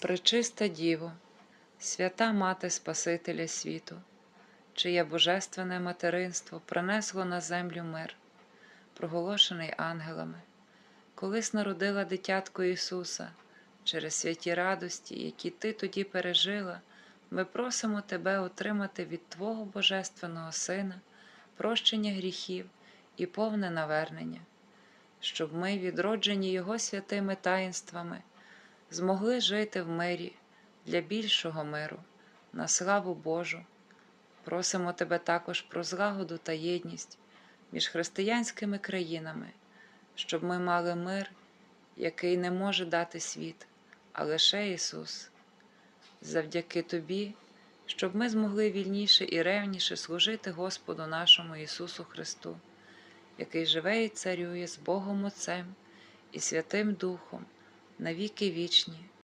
Пречиста Діво, свята Мати Спасителя світу, чиє божественне материнство принесло на землю мир, проголошений ангелами, колись народила дитятко Ісуса. Через святі радості, які Ти тоді пережила, ми просимо Тебе отримати від Твого Божественного Сина прощення гріхів і повне навернення, щоб ми, відроджені Його святими таїнствами, змогли жити в мирі для більшого миру, на славу Божу. Просимо Тебе також про злагоду та єдність між християнськими країнами, щоб ми мали мир, який не може дати світ, а лише Ісус. Завдяки Тобі, щоб ми змогли вільніше і ревніше служити Господу нашому Ісусу Христу, який живе і царює з Богом Отцем і Святим Духом на віки вічні.